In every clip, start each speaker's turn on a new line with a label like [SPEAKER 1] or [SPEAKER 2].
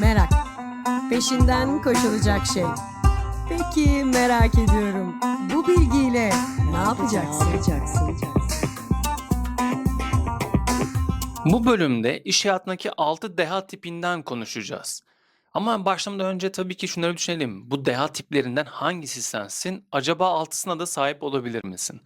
[SPEAKER 1] Merak. Peşinden koşulacak şey. Peki merak ediyorum. Bu bilgiyle ne yapacaksın?
[SPEAKER 2] Bu bölümde iş hayatındaki 6 deha tipinden konuşacağız. Ama başlamadan önce tabii ki şunları düşünelim. Bu deha tiplerinden hangisi sensin? Acaba altısına da sahip olabilir misin?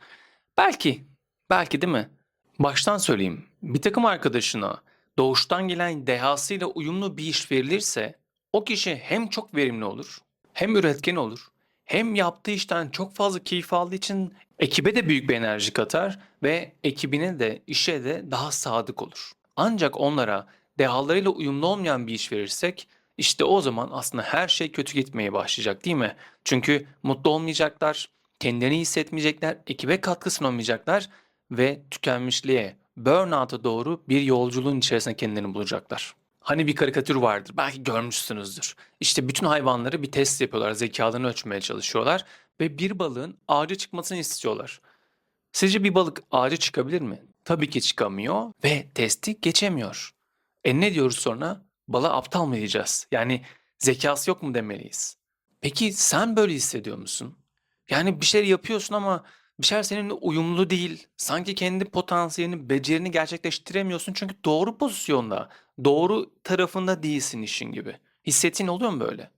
[SPEAKER 2] Belki, belki değil mi? Baştan söyleyeyim. Bir takım arkadaşına doğuştan gelen dehasıyla uyumlu bir iş verilirse o kişi hem çok verimli olur, hem üretken olur, hem yaptığı işten çok fazla keyif aldığı için ekibe de büyük bir enerji katar ve ekibine de işe de daha sadık olur. Ancak onlara dehalarıyla uyumlu olmayan bir iş verirsek işte o zaman aslında her şey kötü gitmeye başlayacak değil mi? Çünkü mutlu olmayacaklar, kendilerini iyi hissetmeyecekler, ekibe katkı sunamayacaklar ve tükenmişliğe, burnout'a doğru bir yolculuğun içerisinde kendilerini bulacaklar. Hani bir karikatür vardır, belki görmüşsünüzdür. İşte bütün hayvanları bir test yapıyorlar, zekalarını ölçmeye çalışıyorlar ve bir balığın ağaca çıkmasını istiyorlar. Sizce bir balık ağaca çıkabilir mi? Tabii ki çıkamıyor ve testi geçemiyor. E ne diyoruz sonra? Balığa aptal mı diyeceğiz? Yani zekası yok mu demeliyiz? Peki sen böyle hissediyor musun? Yani bir şey yapıyorsun ama bir şeyler seninle uyumlu değil. Sanki kendi potansiyelini, becerini gerçekleştiremiyorsun çünkü doğru pozisyonda, doğru tarafında değilsin işin gibi. Hissettiğin oluyor mu böyle?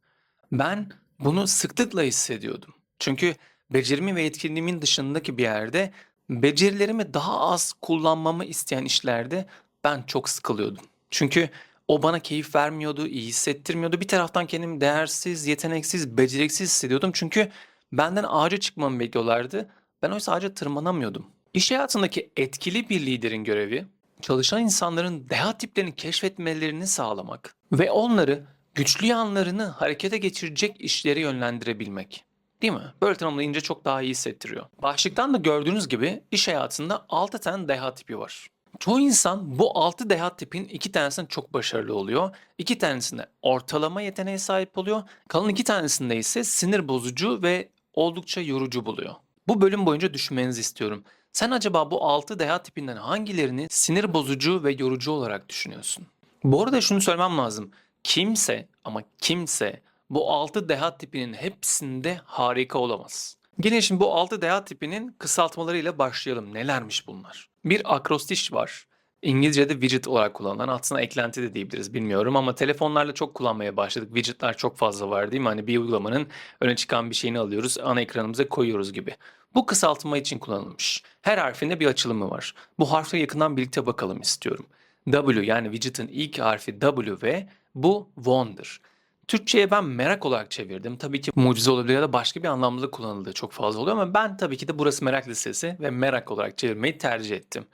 [SPEAKER 2] Ben bunu sıklıkla hissediyordum. Çünkü becerimi ve etkinliğimin dışındaki bir yerde becerilerimi daha az kullanmamı isteyen işlerde ben çok sıkılıyordum. Çünkü o bana keyif vermiyordu, iyi hissettirmiyordu. Bir taraftan kendimi değersiz, yeteneksiz, beceriksiz hissediyordum. Çünkü benden ağaca çıkmamı bekliyorlardı. Ben oysa ağaca tırmanamıyordum. İş hayatındaki etkili bir liderin görevi, çalışan insanların deha tiplerini keşfetmelerini sağlamak ve onları güçlü yanlarını harekete geçirecek işleri yönlendirebilmek. Değil mi? Böyle tanımlayınca çok daha iyi hissettiriyor. Başlıktan da gördüğünüz gibi iş hayatında 6 tane deha tipi var. Çoğu insan bu 6 deha tipin 2 tanesinde çok başarılı oluyor. 2 tanesinde ortalama yeteneğe sahip oluyor. Kalan 2 tanesinde ise sinir bozucu ve oldukça yorucu buluyor. Bu bölüm boyunca düşünmenizi istiyorum. Sen acaba bu 6 deha tipinden hangilerini sinir bozucu ve yorucu olarak düşünüyorsun? Bu arada şunu söylemem lazım. Kimse ama kimse bu 6 deha tipinin hepsinde harika olamaz. Gelin şimdi bu 6 deha tipinin kısaltmalarıyla başlayalım. Nelermiş bunlar? Bir akrostiş var. İngilizce'de widget olarak kullanılan aslında eklenti de diyebiliriz bilmiyorum ama telefonlarla çok kullanmaya başladık. Widgetler çok fazla var değil mi? Hani bir uygulamanın öne çıkan bir şeyini alıyoruz, ana ekranımıza koyuyoruz gibi. Bu kısaltma için kullanılmış. Her harfinde bir açılımı var. Bu harfleri yakından birlikte bakalım istiyorum. W yani widget'ın ilk harfi W ve bu wonder. Türkçe'ye ben merak olarak çevirdim. Tabii ki mucize olabilir ya da başka bir anlamda da kullanıldığı çok fazla oluyor ama ben tabii ki de burası merak listesi ve merak olarak çevirmeyi tercih ettim.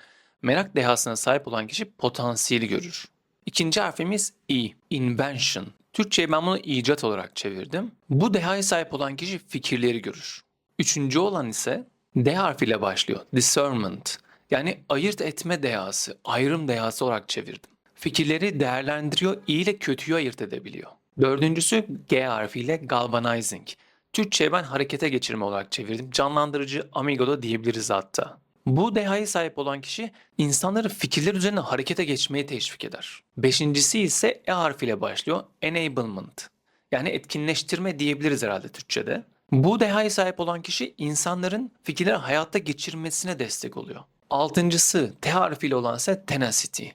[SPEAKER 2] Merak dehasına sahip olan kişi potansiyeli görür. İkinci harfimiz E, invention. Türkçe'ye ben bunu icat olarak çevirdim. Bu dehaya sahip olan kişi fikirleri görür. Üçüncü olan ise D harfiyle başlıyor. Discernment. Yani ayırt etme dehası, ayrım dehası olarak çevirdim. Fikirleri değerlendiriyor, iyi ile kötüyü ayırt edebiliyor. Dördüncüsü G harfiyle galvanizing. Türkçe'ye ben harekete geçirme olarak çevirdim. Canlandırıcı amigo da diyebiliriz hatta. Bu dehaya sahip olan kişi insanları fikirler üzerine harekete geçmeye teşvik eder. Beşincisi ise E harfiyle başlıyor. Enablement. Yani etkinleştirme diyebiliriz herhalde Türkçe'de. Bu dehaya sahip olan kişi insanların fikirleri hayatta geçirmesine destek oluyor. Altıncısı T harfiyle olan ise tenacity.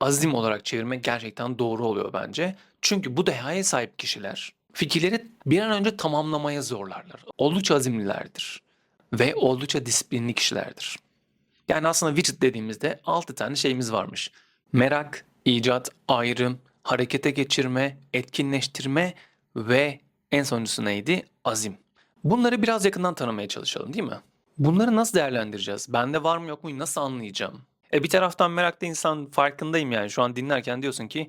[SPEAKER 2] Azim olarak çevirmek gerçekten doğru oluyor bence. Çünkü bu dehaya sahip kişiler fikirleri bir an önce tamamlamaya zorlarlar. Oldukça azimlilerdir ve oldukça disiplinli kişilerdir. Yani aslında widget dediğimizde 6 tane şeyimiz varmış. Merak, icat, ayrım, harekete geçirme, etkinleştirme ve en sonuncusu neydi? Azim. Bunları biraz yakından tanımaya çalışalım değil mi? Bunları nasıl değerlendireceğiz? Bende var mı yok mu nasıl anlayacağım? E bir taraftan merakta insan farkındayım yani şu an dinlerken diyorsun ki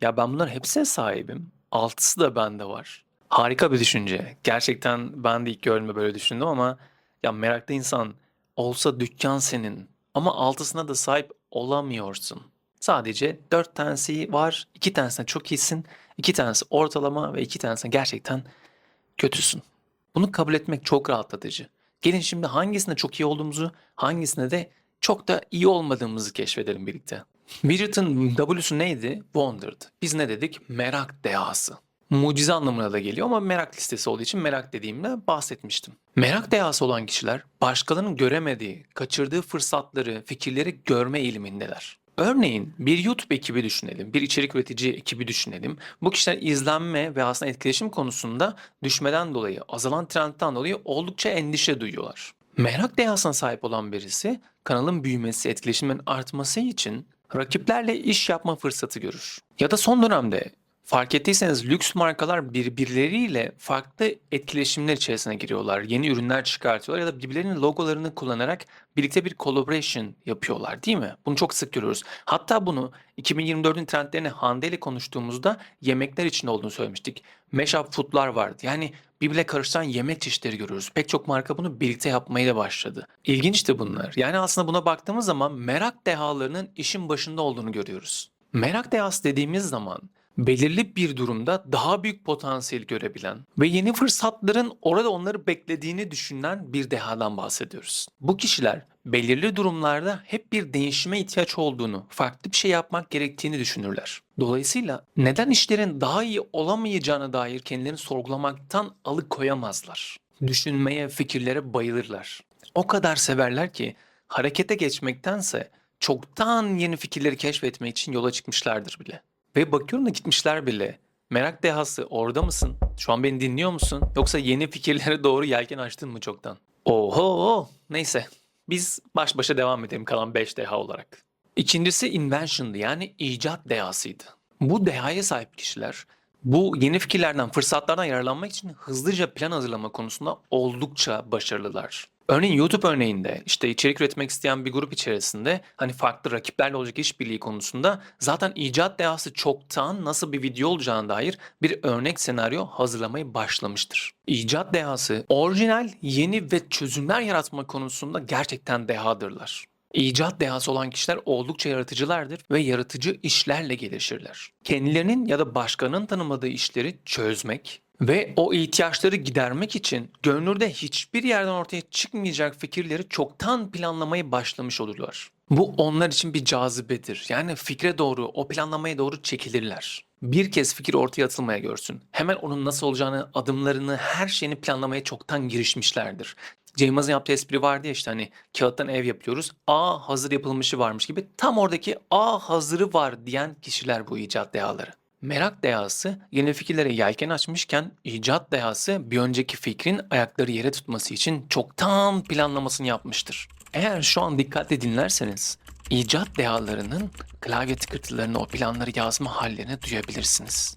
[SPEAKER 2] ya ben bunların hepsine sahibim. Altısı da bende var. Harika bir düşünce. Gerçekten ben de ilk gördüğümde böyle düşündüm ama ya merakta insan olsa dükkan senin ama altısına da sahip olamıyorsun. Sadece dört tanesi var, iki tanesine çok iyisin, iki tanesi ortalama ve iki tanesine gerçekten kötüsün. Bunu kabul etmek çok rahatlatıcı. Gelin şimdi hangisinde çok iyi olduğumuzu, hangisinde de çok da iyi olmadığımızı keşfedelim birlikte. Widget'ın W'su neydi? Wondered. Biz ne dedik? Merak dehası. Mucize anlamına da geliyor ama merak listesi olduğu için merak dediğimde bahsetmiştim. Merak dehası olan kişiler başkalarının göremediği, kaçırdığı fırsatları, fikirleri görme eğilimindeler. Örneğin bir YouTube ekibi düşünelim, bir içerik üretici ekibi düşünelim. Bu kişiler izlenme ve aslında etkileşim konusunda düşmeden dolayı, azalan trendten dolayı oldukça endişe duyuyorlar. Merak dehasına sahip olan birisi kanalın büyümesi, etkileşimin artması için rakiplerle iş yapma fırsatı görür. Ya da son dönemde fark ettiyseniz lüks markalar birbirleriyle farklı etkileşimler içerisine giriyorlar. Yeni ürünler çıkartıyorlar ya da birbirlerinin logolarını kullanarak birlikte bir collaboration yapıyorlar değil mi? Bunu çok sık görüyoruz. Hatta bunu 2024'ün trendlerini Hande ile konuştuğumuzda yemekler için olduğunu söylemiştik. Mashup food'lar vardı. Yani birbirle karışan yemek çeşitleri görüyoruz. Pek çok marka bunu birlikte yapmaya da başladı. İlginç de bunlar. Yani aslında buna baktığımız zaman merak dehalarının işin başında olduğunu görüyoruz. Merak dehası dediğimiz zaman belirli bir durumda daha büyük potansiyel görebilen ve yeni fırsatların orada onları beklediğini düşünen bir dehadan bahsediyoruz. Bu kişiler belirli durumlarda hep bir değişime ihtiyaç olduğunu, farklı bir şey yapmak gerektiğini düşünürler. Dolayısıyla neden işlerin daha iyi olamayacağına dair kendilerini sorgulamaktan alıkoyamazlar. Düşünmeye, fikirlere bayılırlar. O kadar severler ki harekete geçmektense çoktan yeni fikirleri keşfetmek için yola çıkmışlardır bile. Ve bakıyorum da gitmişler bile. Merak dehası orada mısın? Şu an beni dinliyor musun? Yoksa yeni fikirlere doğru yelken açtın mı çoktan? Oho neyse. Biz baş başa devam edelim kalan 5 deha olarak. İkincisi invention'dı yani icat dehasıydı. Bu dehaya sahip kişiler bu yeni fikirlerden, fırsatlardan yararlanmak için hızlıca plan hazırlama konusunda oldukça başarılılar. Örneğin YouTube örneğinde işte içerik üretmek isteyen bir grup içerisinde hani farklı rakiplerle olacak işbirliği konusunda zaten icat dehası çoktan nasıl bir video olacağına dair bir örnek senaryo hazırlamayı başlamıştır. İcat dehası orijinal, yeni ve çözümler yaratma konusunda gerçekten dehadırlar. İcat dehası olan kişiler oldukça yaratıcılardır ve yaratıcı işlerle gelişirler. Kendilerinin ya da başkanın tanımadığı işleri çözmek ve o ihtiyaçları gidermek için gönlünde hiçbir yerden ortaya çıkmayacak fikirleri çoktan planlamayı başlamış olurlar. Bu onlar için bir cazibedir. Yani fikre doğru, o planlamaya doğru çekilirler. Bir kez fikir ortaya atılmaya görsün. Hemen onun nasıl olacağını, adımlarını, her şeyini planlamaya çoktan girişmişlerdir. Cem Yılmaz'ın yaptığı espri vardı ya işte hani kağıttan ev yapıyoruz. A hazır yapılmışı varmış gibi tam oradaki A hazırı var diyen kişiler bu icat dehaları. Merak dehası yeni fikirlere yelken açmışken icat dehası bir önceki fikrin ayakları yere tutması için çoktan planlamasını yapmıştır. Eğer şu an dikkatle dinlerseniz icat dehalarının klavye tıkırtılarını o planları yazma hallerini duyabilirsiniz.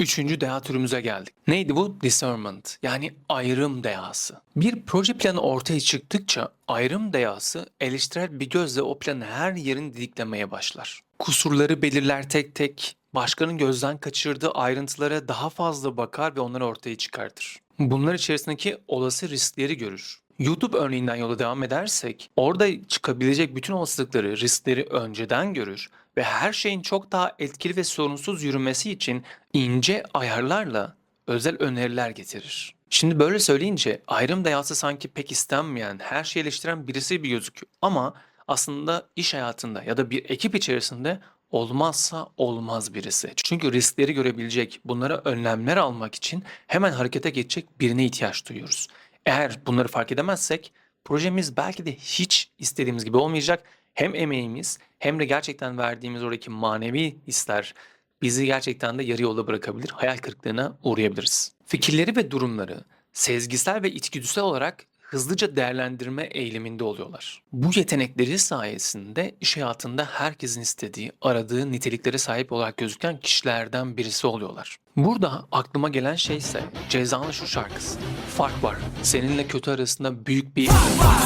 [SPEAKER 2] Üçüncü deha türümüze geldik. Neydi bu? Discernment yani ayrım dehası. Bir proje planı ortaya çıktıkça ayrım dehası eleştirel bir gözle o planı her yerin didiklemeye başlar. Kusurları belirler tek tek, başkanın gözden kaçırdığı ayrıntılara daha fazla bakar ve onları ortaya çıkartır. Bunlar içerisindeki olası riskleri görür. YouTube örneğinden yola devam edersek, orada çıkabilecek bütün olasılıkları, riskleri önceden görür ve her şeyin çok daha etkili ve sorunsuz yürümesi için ince ayarlarla özel öneriler getirir. Şimdi böyle söyleyince ayrım dayası sanki pek istenmeyen, her şeyi eleştiren birisi gibi gözüküyor. Ama aslında iş hayatında ya da bir ekip içerisinde olmazsa olmaz birisi. Çünkü riskleri görebilecek, bunlara önlemler almak için hemen harekete geçecek birine ihtiyaç duyuyoruz. Eğer bunları fark edemezsek projemiz belki de hiç istediğimiz gibi olmayacak. Hem emeğimiz hem de gerçekten verdiğimiz oradaki manevi hisler bizi gerçekten de yarı yolda bırakabilir, hayal kırıklığına uğrayabiliriz. Fikirleri ve durumları sezgisel ve içgüdüsel olarak hızlıca değerlendirme eğiliminde oluyorlar. Bu yetenekleri sayesinde iş hayatında herkesin istediği, aradığı niteliklere sahip olarak gözüken kişilerden birisi oluyorlar. Burada aklıma gelen şey ise Ceza'nın şu şarkısı. Fark var. Seninle kötü arasında büyük bir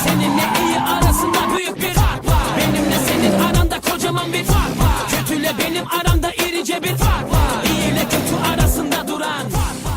[SPEAKER 3] Seninle iyi arasında büyük bir fark var Benimle senin aranda kocaman bir fark var Kötüyle benim aramda irice bir fark var İyi ile kötü arasında duran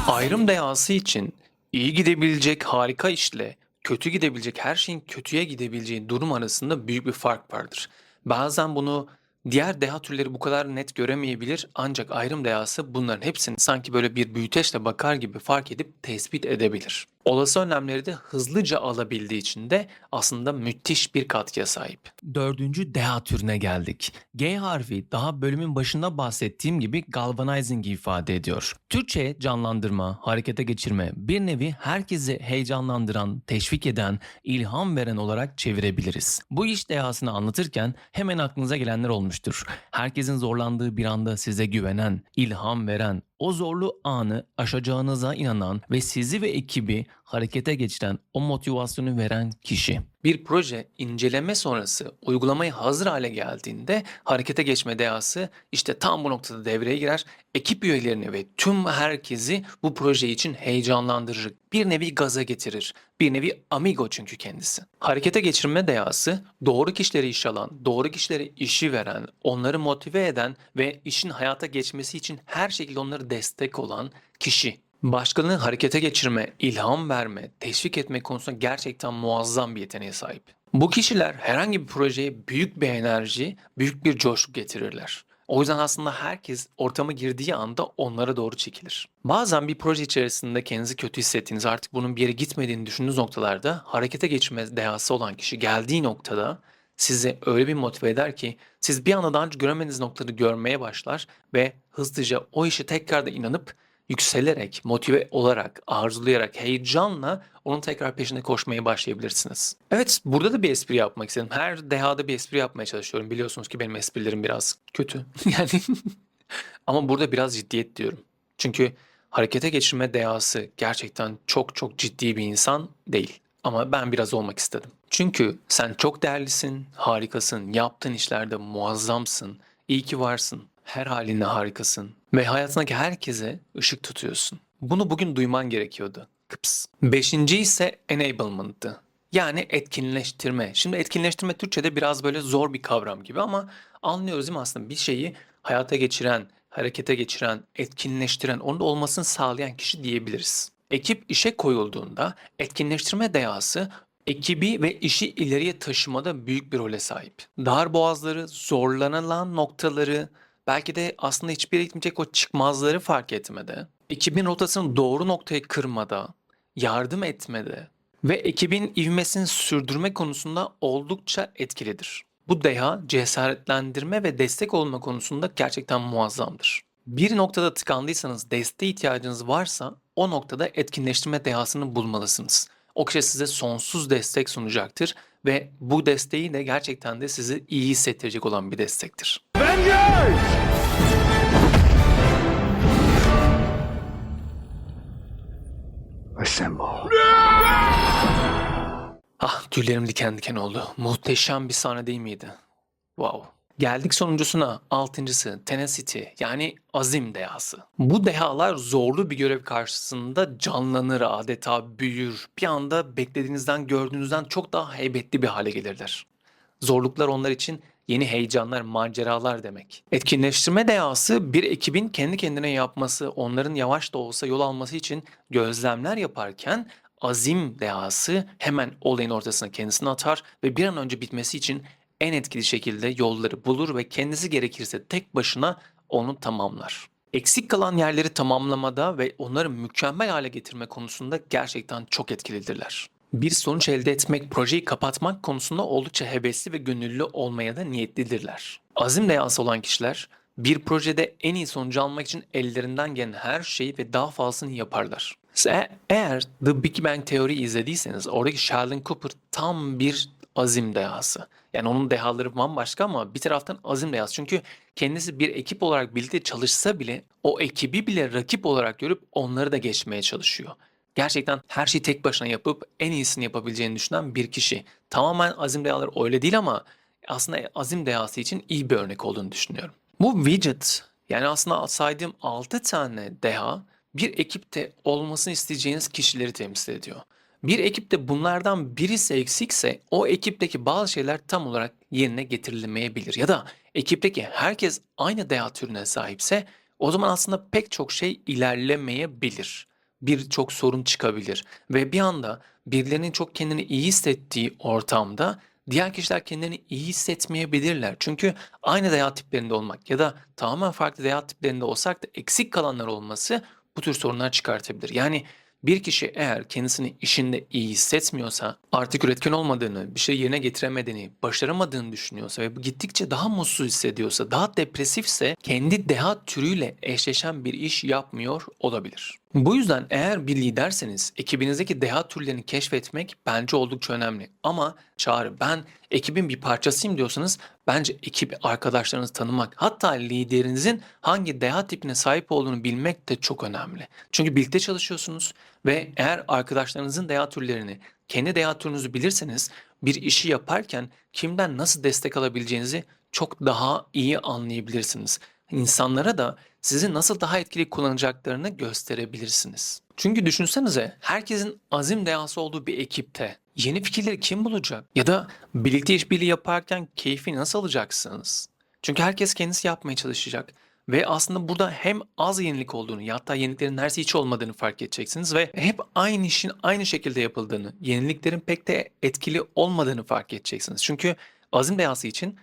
[SPEAKER 2] Ayrım dehası için iyi gidebilecek harika işle kötü gidebilecek her şeyin kötüye gidebileceği durum arasında büyük bir fark vardır. Bazen bunu diğer deha türleri bu kadar net göremeyebilir ancak ayrım dehası bunların hepsini sanki böyle bir büyüteçle bakar gibi fark edip tespit edebilir. Olası önlemleri de hızlıca alabildiği için de aslında müthiş bir katkıya sahip. Dördüncü deha türüne geldik. G harfi daha bölümün başında bahsettiğim gibi galvanizing ifade ediyor. Türkçe canlandırma, harekete geçirme, bir nevi herkesi heyecanlandıran, teşvik eden, ilham veren olarak çevirebiliriz. Bu iş dehasını anlatırken hemen aklınıza gelenler olmuştur. Herkesin zorlandığı bir anda size güvenen, ilham veren, o zorlu anı aşacağınıza inanan ve sizi ve ekibi harekete geçiren, o motivasyonu veren kişi. Bir proje inceleme sonrası uygulamaya hazır hale geldiğinde harekete geçme dehası işte tam bu noktada devreye girer. Ekip üyelerini ve tüm herkesi bu proje için heyecanlandırır. Bir nevi gaza getirir. Bir nevi amigo çünkü kendisi. Harekete geçirme dehası doğru kişileri iş alan, doğru kişilere işi veren, onları motive eden ve işin hayata geçmesi için her şekilde onları destek olan kişi. Başkalarını harekete geçirme, ilham verme, teşvik etme konusunda gerçekten muazzam bir yeteneğe sahip. Bu kişiler herhangi bir projeye büyük bir enerji, büyük bir coşku getirirler. O yüzden aslında herkes ortama girdiği anda onlara doğru çekilir. Bazen bir proje içerisinde kendinizi kötü hissettiğiniz, artık bunun bir yere gitmediğini düşündüğünüz noktalarda harekete geçme dehası olan kişi geldiği noktada sizi öyle bir motive eder ki siz bir anda daha önce göremediğiniz noktaları görmeye başlar ve hızlıca o işe tekrar da inanıp yükselerek, motive olarak, arzulayarak, heyecanla onun tekrar peşinde koşmaya başlayabilirsiniz. Evet, burada da bir espri yapmak istedim. Her dehada bir espri yapmaya çalışıyorum. Biliyorsunuz ki benim esprilerim biraz kötü. yani ama burada biraz ciddiyet diyorum. Çünkü harekete geçirme dehası gerçekten çok çok ciddi bir insan değil. Ama ben biraz olmak istedim. Çünkü sen çok değerlisin, harikasın, yaptığın işlerde muazzamsın, iyi ki varsın, her halinle harikasın ve hayatındaki herkese ışık tutuyorsun. Bunu bugün duyman gerekiyordu. Kıps. Beşinci ise enablement'tı. Yani etkinleştirme. Şimdi etkinleştirme Türkçe'de biraz böyle zor bir kavram gibi ama anlıyoruz değil mi aslında bir şeyi hayata geçiren, harekete geçiren, etkinleştiren, onun olmasını sağlayan kişi diyebiliriz. Ekip işe koyulduğunda etkinleştirme dehası ekibi ve işi ileriye taşımada büyük bir role sahip. Dar boğazları, zorlanılan noktaları, belki de aslında hiçbir gitmeyecek o çıkmazları fark etmede, ekibin rotasını doğru noktaya kırmada, yardım etmede ve ekibin ivmesini sürdürme konusunda oldukça etkilidir. Bu deha cesaretlendirme ve destek olma konusunda gerçekten muazzamdır. Bir noktada tıkandıysanız, desteğe ihtiyacınız varsa o noktada etkinleştirme dehasını bulmalısınız. O kişi size sonsuz destek sunacaktır ve bu desteği de gerçekten de sizi iyi hissettirecek olan bir destektir.
[SPEAKER 4] Assemble.
[SPEAKER 2] Ah tüylerim diken diken oldu. Muhteşem bir sahne değil miydi? Wow. Geldik sonuncusuna. Altıncısı tenacity yani azim dehası. Bu dehalar zorlu bir görev karşısında canlanır adeta büyür. Bir anda beklediğinizden gördüğünüzden çok daha heybetli bir hale gelirler. Zorluklar onlar için yeni heyecanlar, maceralar demek. Etkinleştirme dehası bir ekibin kendi kendine yapması, onların yavaş da olsa yol alması için gözlemler yaparken azim dehası hemen olayın ortasına kendisini atar ve bir an önce bitmesi için en etkili şekilde yolları bulur ve kendisi gerekirse tek başına onu tamamlar. Eksik kalan yerleri tamamlamada ve onları mükemmel hale getirme konusunda gerçekten çok etkilidirler. Bir sonuç elde etmek, projeyi kapatmak konusunda oldukça hevesli ve gönüllü olmaya da niyetlidirler. Azim dehası olan kişiler bir projede en iyi sonucu almak için ellerinden gelen her şeyi ve daha fazlasını yaparlar. Eğer The Big Bang Theory izlediyseniz oradaki Sheldon Cooper tam bir azim dehası. Yani onun dehaları bambaşka ama bir taraftan azim dehası. Çünkü kendisi bir ekip olarak birlikte çalışsa bile o ekibi bile rakip olarak görüp onları da geçmeye çalışıyor. Gerçekten her şeyi tek başına yapıp en iyisini yapabileceğini düşünen bir kişi. Tamamen azim dehaları öyle değil ama aslında azim dehası için iyi bir örnek olduğunu düşünüyorum. Bu widget yani aslında saydığım 6 tane deha bir ekipte olmasını isteyeceğiniz kişileri temsil ediyor. Bir ekipte bunlardan birisi eksikse o ekipteki bazı şeyler tam olarak yerine getirilemeyebilir. Ya da ekipteki herkes aynı deha türüne sahipse o zaman aslında pek çok şey ilerlemeyebilir. Birçok sorun çıkabilir ve bir anda birilerinin çok kendini iyi hissettiği ortamda diğer kişiler kendilerini iyi hissetmeyebilirler. Çünkü aynı deha tiplerinde olmak ya da tamamen farklı deha tiplerinde olsak da eksik kalanlar olması bu tür sorunlar çıkartabilir. Yani Bir kişi eğer kendisini işinde iyi hissetmiyorsa, artık üretken olmadığını, bir şey yerine getiremediğini, başaramadığını düşünüyorsa ve gittikçe daha mutsuz hissediyorsa, daha depresifse kendi deha türüyle eşleşen bir iş yapmıyor olabilir. Bu yüzden eğer bir liderseniz ekibinizdeki deha türlerini keşfetmek bence oldukça önemli. Ama Çağrı ben ekibin bir parçasıyım diyorsanız bence ekip arkadaşlarınızı tanımak hatta liderinizin hangi deha tipine sahip olduğunu bilmek de çok önemli. Çünkü birlikte çalışıyorsunuz ve eğer arkadaşlarınızın deha türlerini kendi deha türünüzü bilirseniz bir işi yaparken kimden nasıl destek alabileceğinizi çok daha iyi anlayabilirsiniz. İnsanlara da sizi nasıl daha etkili kullanacaklarını gösterebilirsiniz. Çünkü düşünsenize herkesin azim dehası olduğu bir ekipte yeni fikirleri kim bulacak? Ya da birlikte işbirliği yaparken keyfi nasıl alacaksınız? Çünkü herkes kendisi yapmaya çalışacak. Ve aslında burada hem az yenilik olduğunu ya hatta yeniliklerin neredeyse hiç olmadığını fark edeceksiniz ve hep aynı işin aynı şekilde yapıldığını, yeniliklerin pek de etkili olmadığını fark edeceksiniz. Çünkü azim dehası için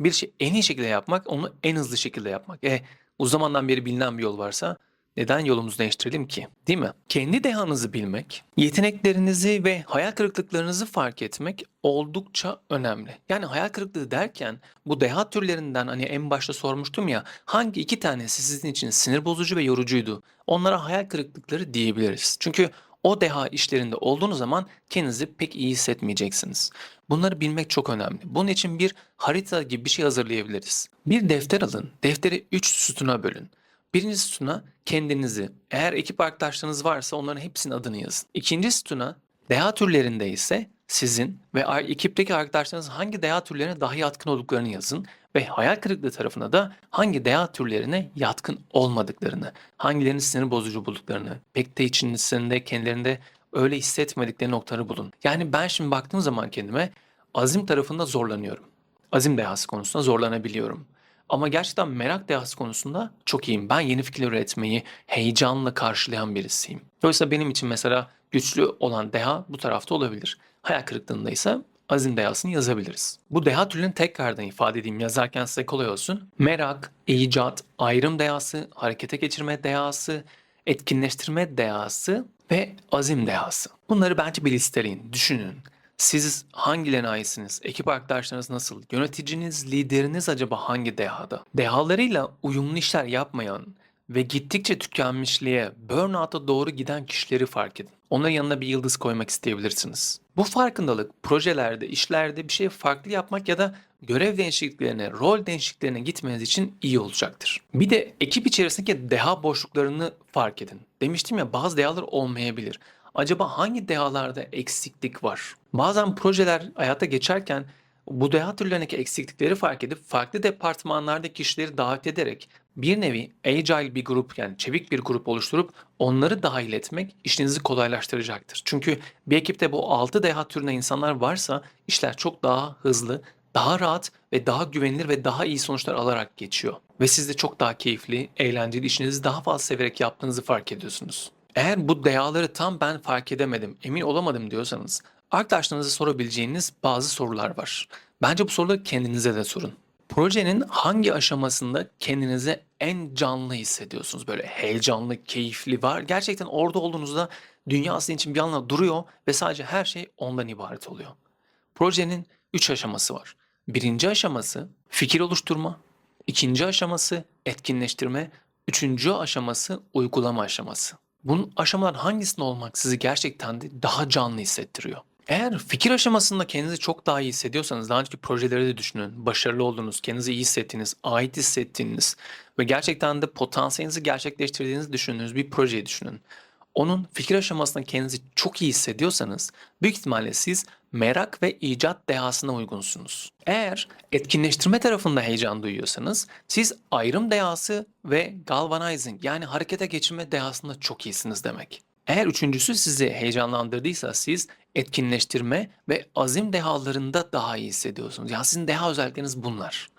[SPEAKER 2] bir şey en iyi şekilde yapmak, onu en hızlı şekilde yapmak. E o zamandan beri bilinen bir yol varsa neden yolumuzu değiştirelim ki? Değil mi? Kendi dehanızı bilmek, yeteneklerinizi ve hayal kırıklıklarınızı fark etmek oldukça önemli. Yani hayal kırıklığı derken bu deha türlerinden hani en başta sormuştum ya hangi iki tanesi sizin için sinir bozucu ve yorucuydu? Onlara hayal kırıklıkları diyebiliriz. Çünkü o deha işlerinde olduğunuz zaman kendinizi pek iyi hissetmeyeceksiniz. Bunları bilmek çok önemli. Bunun için bir harita gibi bir şey hazırlayabiliriz. Bir defter alın, defteri 3 sütuna bölün. Birinci sütuna kendinizi, eğer ekip arkadaşlarınız varsa onların hepsinin adını yazın. İkinci sütuna deha türlerinde ise sizin ve ekipteki arkadaşlarınız hangi deha türlerine daha yatkın olduklarını yazın ve hayal kırıklığı tarafına da hangi deha türlerine yatkın olmadıklarını, hangilerini sinir bozucu bulduklarını, pek de içinde kendilerinde öyle hissetmedikleri noktaları bulun. Yani ben şimdi baktığım zaman kendime azim tarafında zorlanıyorum. Azim dehası konusunda zorlanabiliyorum. Ama gerçekten merak dehası konusunda çok iyiyim. Ben yeni fikirler üretmeyi heyecanla karşılayan birisiyim. Dolayısıyla benim için mesela güçlü olan deha bu tarafta olabilir. Hayal kırıklığında ise azim dehasını yazabiliriz. Bu deha türlerini tekrardan ifade edeyim yazarken size kolay olsun. Merak, icat, ayrım dehası, harekete geçirme dehası, etkinleştirme dehası ve azim dehası. Bunları bence bir listeleyin, düşünün. Siz hangilerine aitsiniz? Ekip arkadaşlarınız nasıl? Yöneticiniz, lideriniz acaba hangi dehada? Dehalarıyla uyumlu işler yapmayan ve gittikçe tükenmişliğe, burnout'a doğru giden kişileri fark edin. Onların yanına bir yıldız koymak isteyebilirsiniz. Bu farkındalık projelerde, işlerde bir şey farklı yapmak ya da görev değişikliklerine, rol değişikliklerine gitmeniz için iyi olacaktır. Bir de ekip içerisindeki deha boşluklarını fark edin. Demiştim ya bazı dehalar olmayabilir. Acaba hangi dehalarda eksiklik var? Bazen projeler hayata geçerken bu deha türlerindeki eksiklikleri fark edip farklı departmanlardaki kişileri davet ederek bir nevi agile bir grup yani çevik bir grup oluşturup onları dahil etmek işinizi kolaylaştıracaktır. Çünkü bir ekipte bu 6 deha türünde insanlar varsa işler çok daha hızlı, daha rahat ve daha güvenilir ve daha iyi sonuçlar alarak geçiyor. Ve siz de çok daha keyifli, eğlenceli işinizi daha fazla severek yaptığınızı fark ediyorsunuz. Eğer bu dehaları tam ben fark edemedim, emin olamadım diyorsanız arkadaşlarınıza sorabileceğiniz bazı sorular var. Bence bu soruları kendinize de sorun. Projenin hangi aşamasında kendinizi en canlı hissediyorsunuz? Böyle heyecanlı, keyifli var. Gerçekten orada olduğunuzda dünya sizin için bir anlamda duruyor ve sadece her şey ondan ibaret oluyor. Projenin 3 aşaması var. Birinci aşaması fikir oluşturma, ikinci aşaması etkinleştirme, üçüncü aşaması uygulama aşaması. Bunun aşamalar hangisinde olmak sizi gerçekten de daha canlı hissettiriyor? Eğer fikir aşamasında kendinizi çok daha iyi hissediyorsanız daha önceki projeleri de düşünün. Başarılı olduğunuz, kendinizi iyi hissettiğiniz, ait hissettiğiniz ve gerçekten de potansiyelinizi gerçekleştirdiğinizi düşündüğünüz bir projeyi düşünün. Onun fikir aşamasında kendinizi çok iyi hissediyorsanız büyük ihtimalle siz merak ve icat dehasına uygunsunuz. Eğer etkinleştirme tarafında heyecan duyuyorsanız siz ayrım dehası ve galvanizing yani harekete geçirme dehasında çok iyisiniz demek. Eğer üçüncüsü sizi heyecanlandırdıysa siz etkinleştirme ve azim dehalarında daha iyi hissediyorsunuz. Yani sizin deha özellikleriniz bunlar.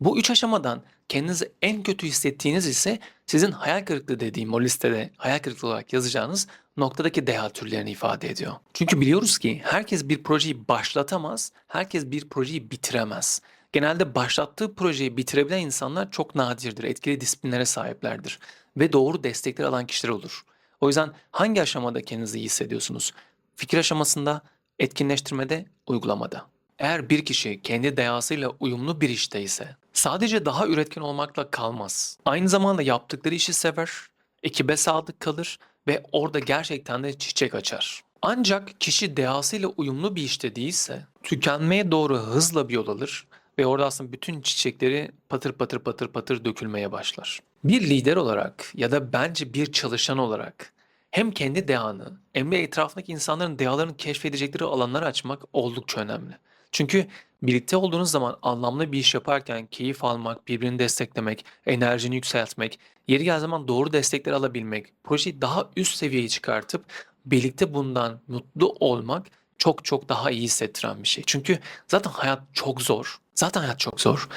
[SPEAKER 2] Bu üç aşamadan kendinizi en kötü hissettiğiniz ise sizin hayal kırıklığı dediğim o listede hayal kırıklığı olarak yazacağınız noktadaki deha türlerini ifade ediyor. Çünkü biliyoruz ki herkes bir projeyi başlatamaz, herkes bir projeyi bitiremez. Genelde başlattığı projeyi bitirebilen insanlar çok nadirdir, etkili disiplinlere sahiplerdir ve doğru destekler alan kişiler olur. O yüzden hangi aşamada kendinizi iyi hissediyorsunuz? Fikir aşamasında, etkinleştirmede, uygulamada. Eğer bir kişi kendi dehasıyla uyumlu bir işte ise sadece daha üretken olmakla kalmaz. Aynı zamanda yaptıkları işi sever, ekibe sadık kalır ve orada gerçekten de çiçek açar. Ancak kişi dehasıyla uyumlu bir işte değilse tükenmeye doğru hızla bir yol alır ve orada aslında bütün çiçekleri patır patır patır patır dökülmeye başlar. Bir lider olarak ya da bence bir çalışan olarak hem kendi dehanı hem de etrafındaki insanların dehalarını keşfedecekleri alanlar açmak oldukça önemli. Çünkü birlikte olduğunuz zaman anlamlı bir iş yaparken keyif almak, birbirini desteklemek, enerjini yükseltmek, yeri geldiği zaman doğru destekler alabilmek, projeyi daha üst seviyeye çıkartıp birlikte bundan mutlu olmak çok çok daha iyi hissettiren bir şey. Çünkü zaten hayat çok zor. Zaten hayat çok zor.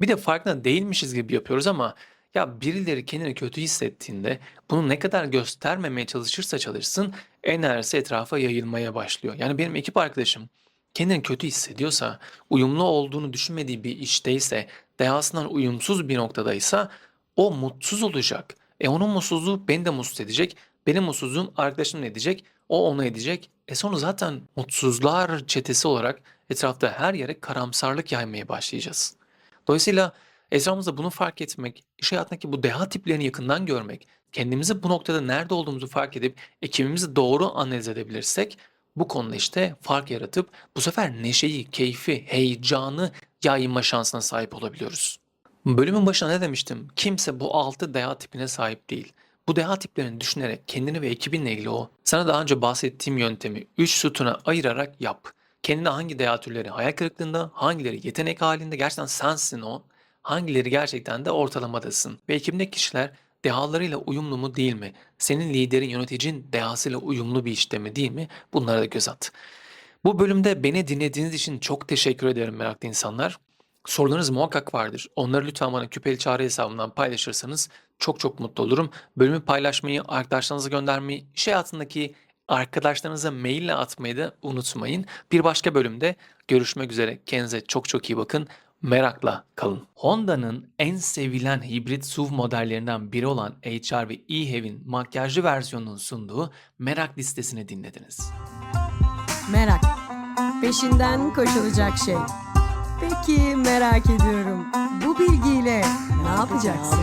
[SPEAKER 2] Bir de farkında değilmişiz gibi yapıyoruz ama ya birileri kendini kötü hissettiğinde bunu ne kadar göstermemeye çalışırsa çalışsın enerjisi etrafa yayılmaya başlıyor. Yani benim ekip arkadaşım kendini kötü hissediyorsa, uyumlu olduğunu düşünmediği bir işteyse, dehasından uyumsuz bir noktadaysa o mutsuz olacak. E onun mutsuzluğu beni de mutsuz edecek. Benim mutsuzluğum arkadaşım edecek? O onu edecek. E sonra zaten mutsuzlar çetesi olarak etrafta her yere karamsarlık yaymaya başlayacağız. Dolayısıyla etrafımızda bunu fark etmek, iş hayatındaki bu deha tiplerini yakından görmek, kendimizi bu noktada nerede olduğumuzu fark edip ekibimizi doğru analiz edebilirsek bu konuda işte fark yaratıp bu sefer neşeyi, keyfi, heyecanı yayma şansına sahip olabiliyoruz. Bölümün başına ne demiştim? Kimse bu altı deha tipine sahip değil. Bu deha tiplerini düşünerek kendini ve ekibinle ilgili o sana daha önce bahsettiğim yöntemi 3 sütuna ayırarak yap. Kendine hangi deha türleri hayal kırıklığında, hangileri yetenek halinde gerçekten sensin o, hangileri gerçekten de ortalamadasın. Ve ekibindeki kişiler dehalarıyla uyumlu mu değil mi? Senin liderin, yöneticin dehasıyla uyumlu bir işte mi değil mi? Bunlara da göz at. Bu bölümde beni dinlediğiniz için çok teşekkür ederim meraklı insanlar. Sorularınız muhakkak vardır. Onları lütfen bana küpeli çağrı hesabından paylaşırsanız çok çok mutlu olurum. Bölümü paylaşmayı, arkadaşlarınıza göndermeyi, iş hayatındaki arkadaşlarınıza maille atmayı da unutmayın. Bir başka bölümde görüşmek üzere. Kendinize çok çok iyi bakın. Merakla kalın. Honda'nın en sevilen hibrit SUV modellerinden biri olan HR ve e-Hav'in makyajlı versiyonunun sunduğu merak listesini dinlediniz.
[SPEAKER 1] Merak. Peşinden koşulacak şey. Peki merak ediyorum. Bu bilgiyle ne yapacaksın?